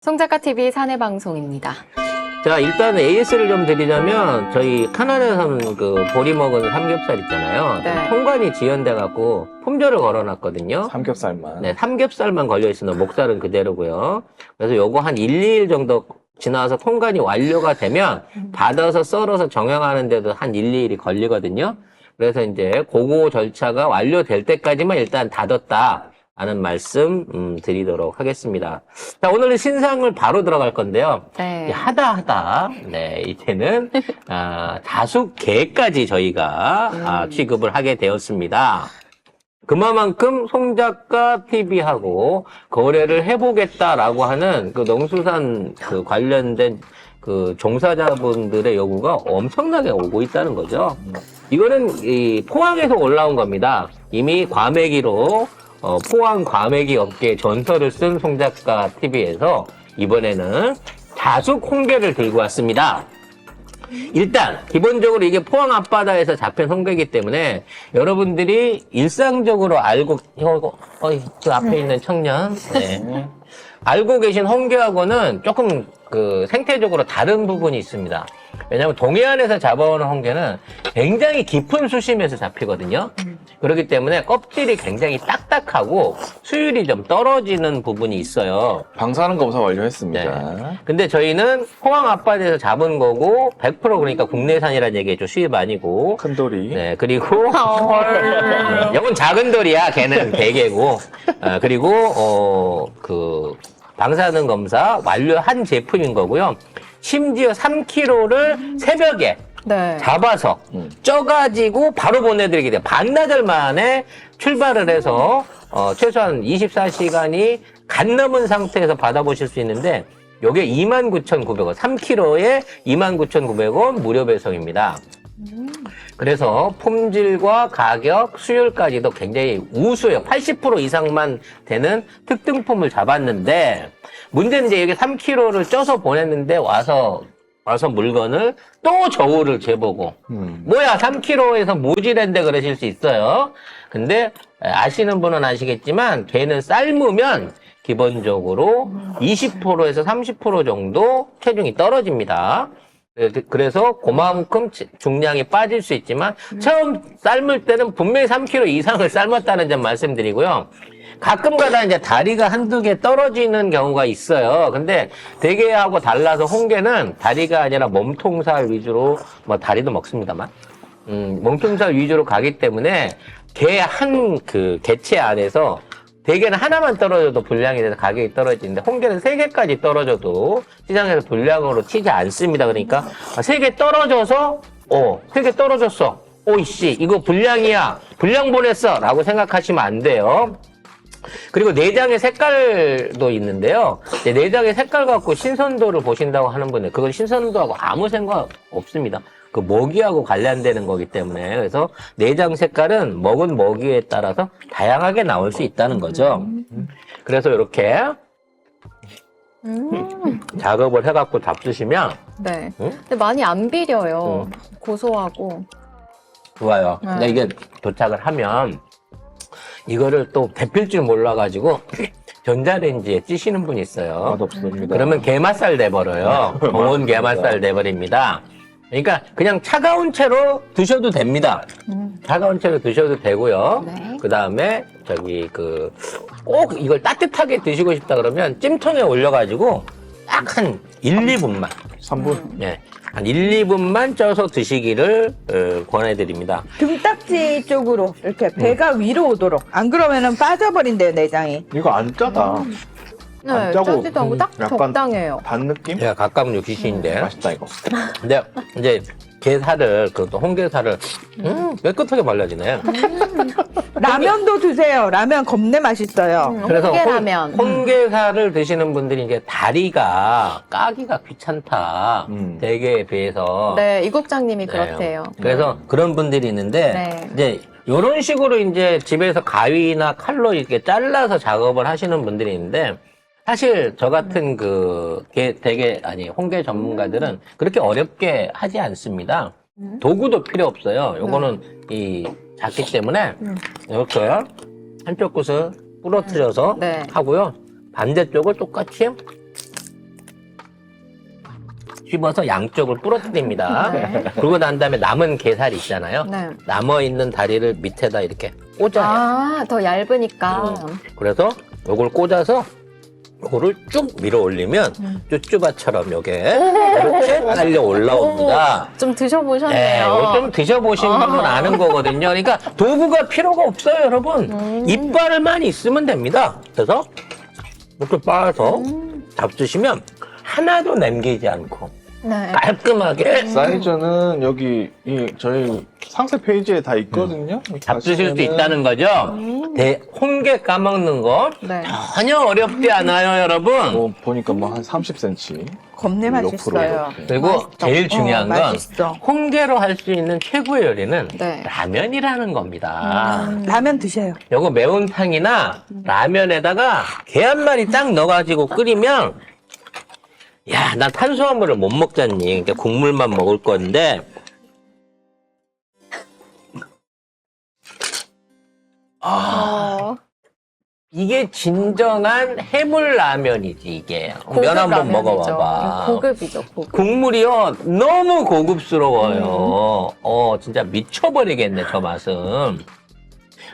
송작가 TV 사내 방송입니다. 자, 일단 AS를 좀 드리자면, 저희 카나다에서는 그 보리 먹은 삼겹살 있잖아요. 네. 통관이 지연돼 갖고 품절을 걸어놨거든요. 삼겹살만. 네, 삼겹살만 걸려 있으면 목살은 그대로고요. 그래서 요거 한 1, 2일 정도 지나서 통관이 완료가 되면 받아서 썰어서 정형하는 데도 한 1, 2일이 걸리거든요. 그래서 이제 고거 절차가 완료될 때까지만 일단 닫았다. 하는 말씀 음, 드리도록 하겠습니다. 자, 오늘은 신상을 바로 들어갈 건데요. 네. 이 하다 하다 네 이제는 아, 다수 개까지 저희가 아, 취급을 하게 되었습니다. 그만큼 송 작가 TV하고 거래를 해보겠다라고 하는 그 농수산 그 관련된 그 종사자분들의 요구가 엄청나게 오고 있다는 거죠. 이거는 이 포항에서 올라온 겁니다. 이미 과메기로 어, 포항 과메기 업계 전설을 쓴 송 작가 TV에서 이번에는 자숙 홍게를 들고 왔습니다. 일단 기본적으로 이게 포항 앞바다에서 잡힌 홍게이기 때문에 여러분들이 일상적으로 알고 이거 어이 저 앞에 있는 청년 네. 알고 계신 홍게하고는 조금 그 생태적으로 다른 부분이 있습니다. 왜냐하면 동해안에서 잡아오는 홍게는 굉장히 깊은 수심에서 잡히거든요. 그렇기 때문에 껍질이 굉장히 딱딱하고 수율이 좀 떨어지는 부분이 있어요. 방사능 검사 완료했습니다. 근데 저희는 포항 앞바다에서 잡은 거고 100% 그러니까 국내산이라는 얘기죠. 수입 아니고. 큰 돌이. 네, 그리고 어, 이건 작은 돌이야. 걔는 대게고. 어, 그리고 어, 그 방사능 검사 완료한 제품인 거고요. 심지어 3kg를 새벽에 네. 잡아서 음. 쪄가지고 바로 보내드리게 돼요. 반나절 만에 출발을 해서 어, 최소한 24시간이 간 넘은 상태에서 받아보실 수 있는데 요게 29,900원, 3kg에 29,900원 무료 배송입니다. 그래서 품질과 가격, 수율까지도 굉장히 우수해요. 80% 이상만 되는 특등품을 잡았는데 문제는 이제 여기 3kg를 쪄서 보냈는데 와서 와서 물건을 또 저울을 재보고 음. 뭐야 3kg에서 모질인데 그러실 수 있어요. 근데 아시는 분은 아시겠지만 걔는 삶으면 기본적으로 20%에서 30% 정도 체중이 떨어집니다. 그래서 그만큼 중량이 빠질 수 있지만 처음 삶을 때는 분명히 3kg 이상을 삶았다는 점 말씀드리고요. 가끔가다 이제 다리가 한두 개 떨어지는 경우가 있어요. 근데 대게하고 달라서 홍게는 다리가 아니라 몸통살 위주로 뭐 다리도 먹습니다만 음, 몸통살 위주로 가기 때문에 게한그 개체 안에서 대게는 하나만 떨어져도 불량이 돼서 가격이 떨어지는데 홍게는 세 개까지 떨어져도 시장에서 불량으로 치지 않습니다. 그러니까 세 개 떨어져서 어, 세 개 떨어졌어. 오이씨, 이거 불량이야. 불량 보냈어. 라고 생각하시면 안 돼요. 그리고 내장의 색깔도 있는데요. 내장의 색깔 갖고 신선도를 보신다고 하는 분들, 그건 신선도하고 아무 상관 없습니다. 그 먹이하고 관련되는 거기 때문에 그래서 내장 색깔은 먹은 먹이에 따라서 다양하게 나올 수 있다는 거죠. 그래서 이렇게 음. 작업을 해갖고 잡수시면 네. 응? 근데 많이 안 비려요. 응. 고소하고. 좋아요. 네. 근데 이게 도착을 하면 이거를 또 데필 줄 몰라가지고 전자레인지에 찌시는 분이 있어요. 맛없습니다. 그러면 게맛살 돼버려요. 고온 게맛살 돼버립니다. 그러니까 그냥 차가운 채로 드셔도 됩니다. 음. 차가운 채로 드셔도 되고요. 네. 그 다음에 저기 그 꼭 이걸 따뜻하게 드시고 싶다 그러면 찜통에 올려가지고 딱 한 1, 2분만 3분. 네. 한 1, 2분만 쪄서 드시기를 어, 권해드립니다. 등딱지 쪽으로 이렇게 배가 위로 오도록 안 그러면은 빠져버린대요 내장이 이거 안 짜다. 네. 안 짜고, 짜지도 않고 음, 딱 약간- 적당해요. 단 느낌? 제가 가까운 귀신인데. 맛있다 이거. 근데 이제 게살을 그 홍게살을 음, 깨끗하게 발라지네. 라면도 드세요 라면 겁내 맛있어요 음, 그래서 홍게라면. 홍, 홍게살을 드시는 분들이 이제 다리가 까기가 귀찮다. 음. 대게에 비해서. 네, 이 국장님이 네. 그렇대요. 그래서 그런 분들이 있는데 네. 이제 이런 식으로 이제 집에서 가위나 칼로 이렇게 잘라서 작업을 하시는 분들이 있는데 사실 저 같은 그 게, 대게 아니 홍게 전문가들은 그렇게 어렵게 하지 않습니다. 도구도 필요 없어요. 요거는 이 작기 때문에 음. 이렇게 한쪽 끝을 부러뜨려서 네. 하고요. 반대쪽을 똑같이 씹어서 양쪽을 부러뜨립니다. 네. 그러고 난 다음에 남은 게살이 있잖아요. 네. 남아 있는 다리를 밑에다 이렇게 꽂아요. 아, 더 얇으니까. 그래서 요걸 꽂아서 요거를 쭉 밀어 올리면 음. 쭈쭈바처럼 요게 이렇게 딸려 올라옵니다. 좀 네, 드셔보셨네요. 이거 좀 드셔보신 어. 분은 아는 거거든요. 그러니까 도구가 필요가 없어요, 여러분. 음. 이빨만 있으면 됩니다. 그래서 이렇게 빻아서 음. 잡수시면 하나도 남기지 않고 네. 깔끔하게 사이즈는 여기 이 저희 상세 페이지에 다 있거든요. 잡수실 수 있다는 거죠. 음. 대, 홍게 까먹는 거 네. 전혀 어렵지 않아요, 여러분. 뭐 보니까 뭐 한 30cm. 겁내 맛있어요. 그리고 맛있다. 제일 중요한 어, 건 맛있어. 홍게로 할 수 있는 최고의 요리는 네. 라면이라는 겁니다. 음. 라면 드세요. 요거 매운탕이나 라면에다가 게 한 마리 딱 넣어가지고 끓이면 야, 나 탄수화물을 못 먹잖니. 그러니까 국물만 먹을 건데 어, 이게 진정한 해물 라면이지 이게. 고급 면 한번 라면이죠. 먹어봐봐. 고급이죠, 고급. 국물이요 너무 고급스러워요. 음. 어 진짜 미쳐버리겠네 저 맛은.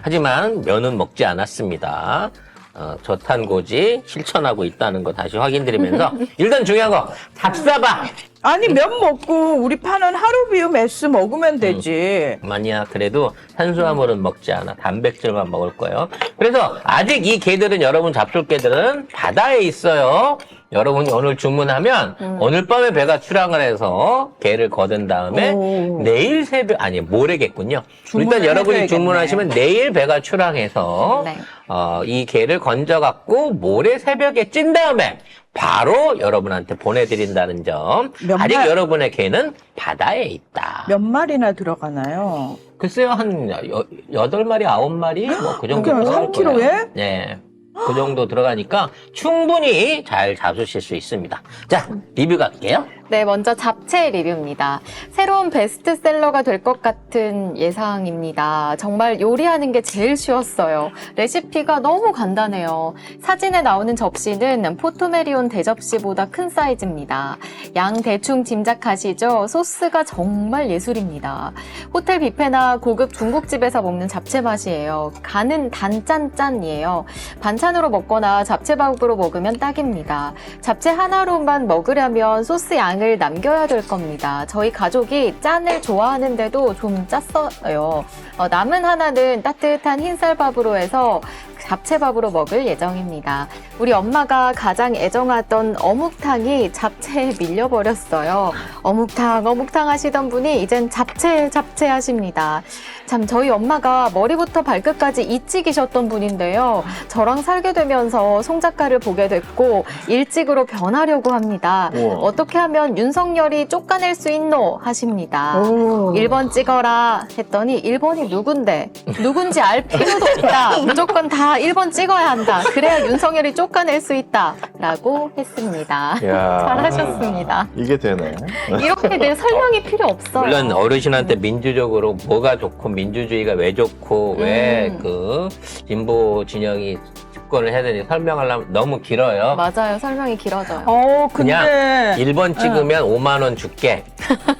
하지만 면은 먹지 않았습니다. 어, 저탄고지 실천하고 있다는 거 다시 확인드리면서 일단 중요한 거 잡사바. 아니 면 먹고 우리 파는 하루 비움 S 먹으면 되지. 만약 그래도 탄수화물은 먹지 않아 단백질만 먹을 거예요. 그래서 아직 이 개들은 여러분 잡술 개들은 바다에 있어요. 여러분이 오늘 주문하면 음. 오늘 밤에 배가 출항을 해서 개를 거둔 다음에 오. 내일 새벽 아니 모레겠군요. 일단 여러분이 해줘야겠네. 주문하시면 내일 배가 출항해서 네. 어, 이 개를 건져 갖고 모레 새벽에 찐 다음에 바로 여러분한테 보내드린다는 점. 몇 아직 마- 여러분의 개는 바다에 있다. 몇 마리나 들어가나요? 글쎄요, 한 여, 여덟 마리, 아홉 마리? 뭐, 그 정도. 그러면 들어갈 3kg 에? 거예요. 네. 그 정도 들어가니까 충분히 잘 잡수실 수 있습니다. 자, 리뷰 갈게요. 네, 먼저 잡채 리뷰입니다. 새로운 베스트셀러가 될 것 같은 예상입니다. 정말 요리하는 게 제일 쉬웠어요. 레시피가 너무 간단해요. 사진에 나오는 접시는 포토메리온 대접시보다 큰 사이즈입니다. 양 대충 짐작하시죠? 소스가 정말 예술입니다. 호텔 뷔페나 고급 중국집에서 먹는 잡채 맛이에요. 간은 단짠짠이에요. 반찬 으로 먹거나 잡채밥으로 먹으면 딱입니다. 잡채 하나로만 먹으려면 소스 양을 남겨야 될 겁니다. 저희 가족이 짠을 좋아하는데도 좀 짰어요. 어, 남은 하나는 따뜻한 흰쌀밥으로 해서 잡채밥으로 먹을 예정입니다. 우리 엄마가 가장 애정하던 어묵탕이 잡채에 밀려버렸어요. 어묵탕, 어묵탕 하시던 분이 이젠 잡채, 잡채 하십니다. 참, 저희 엄마가 머리부터 발끝까지 이찍이셨던 분인데요. 저랑 살게 되면서 송 작가를 보게 됐고, 일찍으로 변하려고 합니다. 우와. 어떻게 하면 윤석열이 쫓아낼 수 있노? 하십니다. 오. 1번 찍어라 했더니 1번이 누군데 누군지 알 필요도 없다 무조건 다 1번 찍어야 한다 그래야 윤석열이 쫓아낼 수 있다 라고 했습니다 야. 잘하셨습니다 이게 되네. 이렇게 내 설명이 필요 없어요 물론 어르신한테 민주적으로 뭐가 좋고 민주주의가 왜 좋고 왜 음. 그 진보 진영이 집권을 해야 되는지 설명하려면 너무 길어요. 맞아요 설명이 길어져요 어, 그냥 근데 1번 찍으면 5만 원 줄게.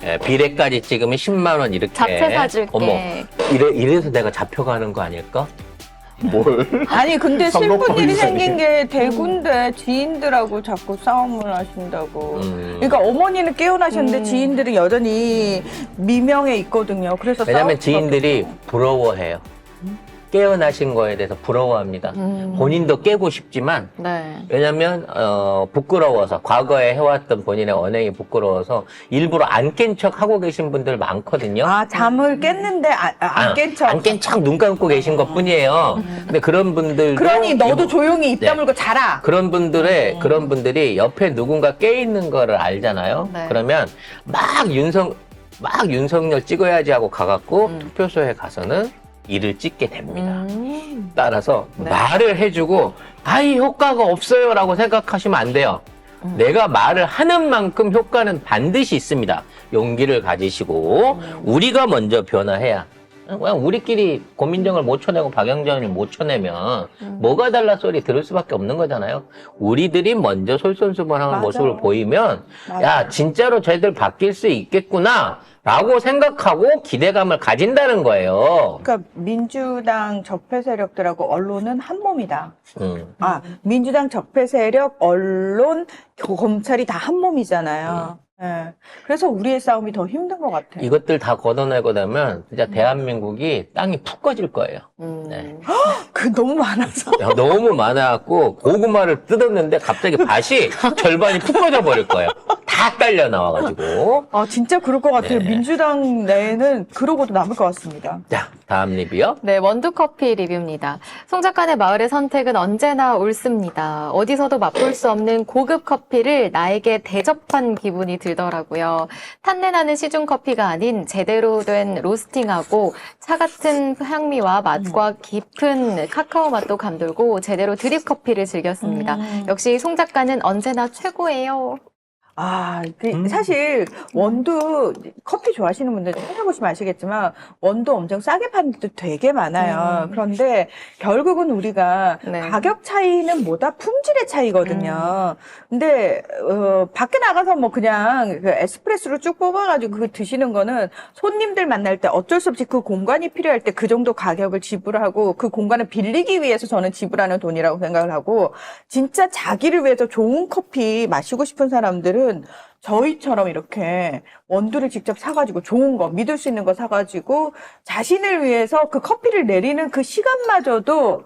예, 비례까지 찍으면 10만 원 이렇게. 잡채 사줄게 어머, 이래, 이래서 내가 잡혀가는 거 아닐까? 뭘? 아니 근데 슬픈 일이. 생긴 게 대구인데 지인들하고 자꾸 싸움을 하신다고. 음. 그러니까 어머니는 깨어나셨는데 음. 지인들은 여전히 미명에 있거든요. 그래서 왜냐면 싸울 수밖에 지인들이. 부러워해요. 깨어나신 거에 대해서 부러워합니다. 음. 본인도 깨고 싶지만 네. 왜냐면 어 부끄러워서 과거에 해왔던 본인의 언행이 부끄러워서 일부러 안 깬 척 하고 계신 분들 많거든요. 아 잠을 깼는데 안 깬 척. 안 깬 척 눈 감고 계신 것 뿐이에요. 근데 그런 분들 그러니 너도 조용히 입 네. 다물고 자라. 그런 분들의 그런 분들이 옆에 누군가 깨 있는 거를 알잖아요. 네. 그러면 막 윤석 막 윤석열 찍어야지 하고 가갖고 음. 투표소에 가서는 이를 찍게 됩니다. 음. 따라서 네. 말을 해주고 아이 효과가 없어요라고 생각하시면 안 돼요. 음. 내가 말을 하는 만큼 효과는 반드시 있습니다. 용기를 가지시고 음. 우리가 먼저 변화해야 그냥 우리끼리 고민정을 못 쳐내고 박영전을 못 쳐내면 뭐가 달라 소리 들을 수밖에 없는 거잖아요. 우리들이 먼저 솔선수범하는 맞아. 모습을 보이면 맞아. 야 진짜로 저희들 바뀔 수 있겠구나 라고 생각하고 기대감을 가진다는 거예요. 그러니까 민주당 적폐 세력들하고 언론은 한 몸이다. 음. 아, 민주당 적폐 세력, 언론, 교- 검찰이 다 한 몸이잖아요. 예. 그래서 우리의 싸움이 더 힘든 것 같아요. 이것들 다 걷어내고 나면 진짜 대한민국이 땅이 푹 꺼질 거예요. 음. 네. 그 너무 많아서. 야, 너무 많아갖고 고구마를 뜯었는데 갑자기 밭이 절반이 푹 꺼져 버릴 거예요. 다 딸려 나와가지고. 아, 진짜 그럴 것 같아요. 네. 민주당 내에는 그러고도 남을 것 같습니다. 자, 다음 리뷰요. 네, 원두커피 리뷰입니다. 송 작가의 마을의 선택은 언제나 옳습니다. 어디서도 맛볼 수 없는 고급 커피를 나에게 대접한 기분이 들더라고요. 탄내나는 시중 커피가 아닌 제대로 된 로스팅하고 차 같은 향미와 맛과 깊은 카카오 맛도 감돌고 제대로 드립 커피를 즐겼습니다. 음. 역시 송 작가는 언제나 최고예요. 아, 그 음. 사실 원두 커피 좋아하시는 분들 찾아보시면 아시겠지만 원두 엄청 싸게 파는 데도 되게 많아요. 음. 그런데 결국은 우리가 네. 가격 차이는 뭐다 품질의 차이거든요. 음. 근데 어, 밖에 나가서 뭐 그냥 그 에스프레소로 쭉 뽑아가지고 그거 드시는 거는 손님들 만날 때 어쩔 수 없이 그 공간이 필요할 때 그 정도 가격을 지불하고 그 공간을 빌리기 위해서 저는 지불하는 돈이라고 생각을 하고 진짜 자기를 위해서 좋은 커피 마시고 싶은 사람들은 저희처럼 이렇게 원두를 직접 사가지고 좋은 거, 믿을 수 있는 거 사가지고 자신을 위해서 그 커피를 내리는 그 시간마저도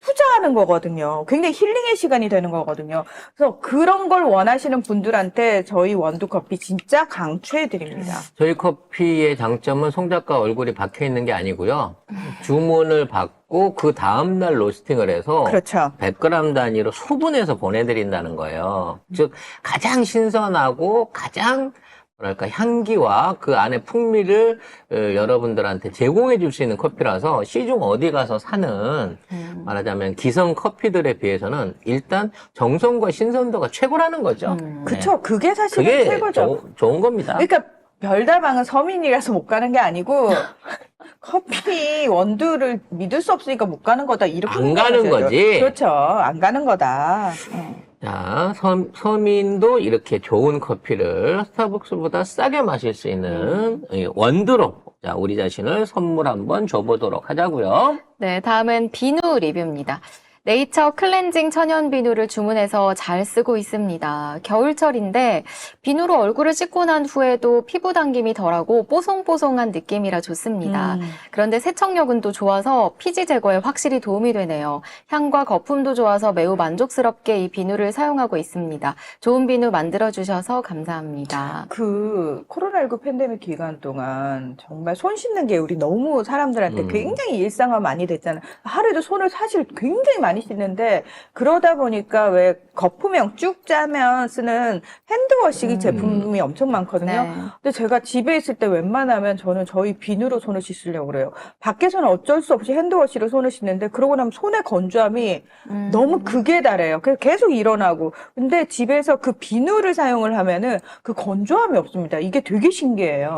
투자하는 거거든요. 굉장히 힐링의 시간이 되는 거거든요. 그래서 그런 걸 원하시는 분들한테 저희 원두 커피 진짜 강추해 드립니다. 저희 커피의 장점은 송 작가 얼굴이 박혀 있는 게 아니고요. 주문을 받고 그 다음 날 로스팅을 해서 그렇죠. 100g 단위로 소분해서 보내드린다는 거예요. 즉 가장 신선하고 가장 뭐랄까 향기와 그 안에 풍미를 어, 여러분들한테 제공해 줄 수 있는 커피라서 시중 어디 가서 사는 음. 말하자면 기성 커피들에 비해서는 일단 정성과 신선도가 최고라는 거죠. 음. 네. 그쵸. 그게 사실은 그게 최고죠. 조- 좋은 겁니다. 그러니까 별다방은 서민이라서 못 가는 게 아니고 커피 원두를 믿을 수 없으니까 못 가는 거다 이렇게 안 가는. 거지. 그렇죠. 안 가는 거다. 어. 자, 서, 서민도 이렇게 좋은 커피를 스타벅스보다 싸게 마실 수 있는 이 원두로 자, 우리 자신을 선물 한번 줘보도록 하자고요. 네, 다음은 비누 리뷰입니다. 네이처 클렌징 천연 비누를 주문해서 잘 쓰고 있습니다. 겨울철인데 비누로 얼굴을 씻고 난 후에도 피부 당김이 덜하고 뽀송뽀송한 느낌이라 좋습니다. 음. 그런데 세척력은 또 좋아서 피지 제거에 확실히 도움이 되네요. 향과 거품도 좋아서 매우 만족스럽게 이 비누를 사용하고 있습니다. 좋은 비누 만들어 주셔서 감사합니다. 그 코로나19 팬데믹 기간 동안 정말 손 씻는 게 우리 너무 사람들한테 음. 굉장히 일상화 많이 됐잖아요. 하루에도 손을 사실 굉장히 많이 씻는데 그러다 보니까 왜 거품형 쭉 짜면 쓰는 핸드워시 음. 제품이 엄청 많거든요. 네. 근데 제가 집에 있을 때 웬만하면 저는 저희 비누로 손을 씻으려고 그래요. 밖에서는 어쩔 수 없이 핸드워시로 손을 씻는데 그러고 나면 손의 건조함이 음. 너무 극에 달해요. 그래서 계속 일어나고. 근데 집에서 그 비누를 사용을 하면은 그 건조함이 없습니다. 이게 되게 신기해요.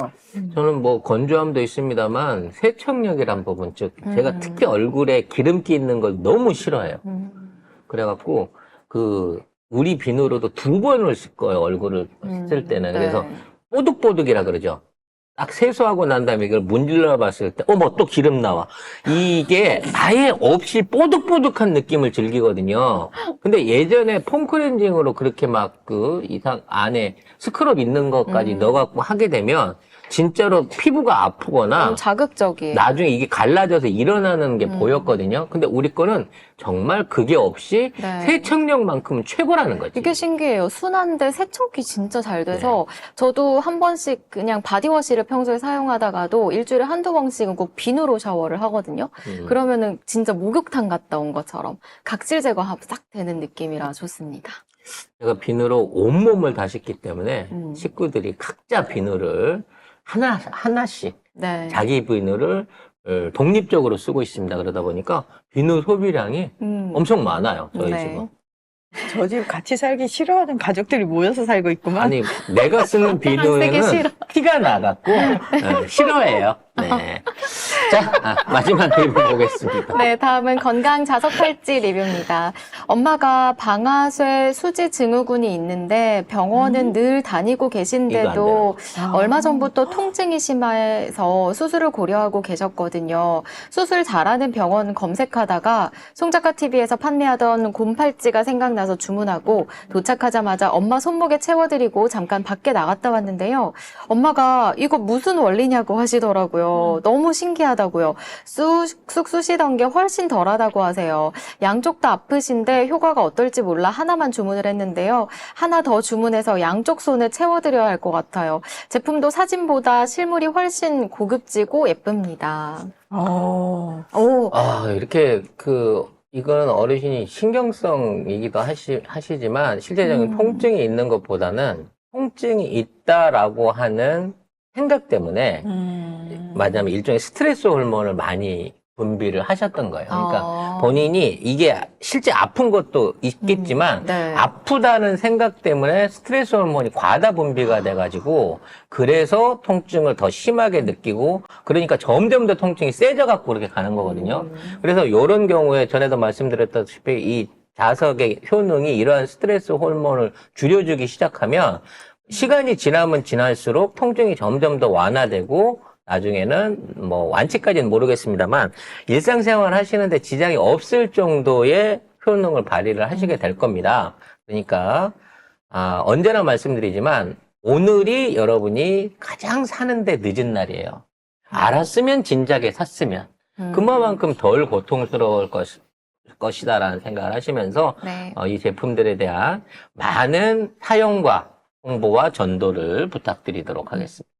저는 뭐 건조함도 있습니다만 세척력이란 부분, 즉 제가 음. 특히 얼굴에 기름기 있는 걸 너무 싫어 해요. 음. 그래갖고 그 우리 비누로도 두 번을 씻어요 얼굴을 쓸 때는. 그래서 네. 뽀득뽀득이라 그러죠. 딱 세수하고 난 다음에 이걸 문질러 봤을 때, 어머, 또 기름 나와. 이게 아예 없이 뽀득뽀득한 느낌을 즐기거든요. 근데 예전에 폼클렌징으로 그렇게 막 그 이상 안에 스크럽 있는 것까지 음. 넣어갖고 하게 되면 진짜로 피부가 아프거나 너무 자극적이에요. 나중에 이게 갈라져서 일어나는 게 음. 보였거든요. 근데 우리 거는 정말 그게 없이 네. 세척력만큼은 최고라는 거지. 이게 신기해요. 순한데 세척이 진짜 잘 돼서 네. 저도 한 번씩 그냥 바디워시를 평소에 사용하다가도 일주일에 한두 번씩은 꼭 비누로 샤워를 하거든요. 음. 그러면은 진짜 목욕탕 갔다 온 것처럼 각질 제거 싹 되는 느낌이라 좋습니다. 제가 비누로 온몸을 다 씻기 때문에 음. 식구들이 각자 비누를 하나, 하나씩 네. 자기 비누를 어, 독립적으로 쓰고 있습니다. 그러다 보니까 비누 소비량이 음. 엄청 많아요. 저희 네. 집은. 저집 같이 살기 싫어하는 가족들이 모여서 살고 있구만. 아니, 내가 쓰는 싫어. 티가 나갖고 어, 싫어해요. 네. 자, 아, 마지막 리뷰 보겠습니다. 네, 다음은 건강 자석 팔찌 리뷰입니다. 엄마가 방아쇠 수지 증후군이 있는데 병원은 늘 다니고 계신데도 얼마 전부터 통증이 심해서 수술을 고려하고 계셨거든요. 수술 잘하는 병원 검색하다가 송작가 TV에서 판매하던 곰팔찌가 생각나서 주문하고 도착하자마자 엄마 손목에 채워드리고 잠깐 밖에 나갔다 왔는데요. 엄마가 이거 무슨 원리냐고 하시더라고요. 너무 신기하다 고요. 쑥 쑥 쑤시던 게 훨씬 덜하다고 하세요. 양쪽 다 아프신데 효과가 어떨지 몰라 하나만 주문을 했는데요. 하나 더 주문해서 양쪽 손을 채워드려야 할 것 같아요. 제품도 사진보다 실물이 훨씬 고급지고 예쁩니다. 어. 오, 아, 이렇게 그 이거는 어르신이 신경성이기도 하시, 하시지만 실제적인 음. 통증이 있는 것보다는 통증이 있다라고 하는 생각 때문에 음. 맞냐면 일종의 스트레스 호르몬을 많이 분비를 하셨던 거예요. 그러니까 어. 본인이 이게 실제 아픈 것도 있겠지만 네. 아프다는 생각 때문에 스트레스 호르몬이 과다 분비가 돼가지고 그래서 통증을 더 심하게 느끼고 그러니까 점점 더 통증이 세져 갖고 그렇게 가는 거거든요. 그래서 이런 경우에 전에도 말씀드렸다시피 이 자석의 효능이 이러한 스트레스 호르몬을 줄여주기 시작하면 시간이 지나면 지날수록 통증이 점점 더 완화되고 나중에는 뭐 완치까지는 모르겠습니다만 일상생활 하시는데 지장이 없을 정도의 효능을 발휘를 하시게 될 겁니다. 그러니까 아, 언제나 말씀드리지만 오늘이 여러분이 가장 사는데 늦은 날이에요. 알았으면 진작에 샀으면 음. 그만큼 덜 고통스러울 것, 것이다라는 생각을 하시면서 네. 어, 이 제품들에 대한 많은 사용과 홍보와 전도를 부탁드리도록 하겠습니다.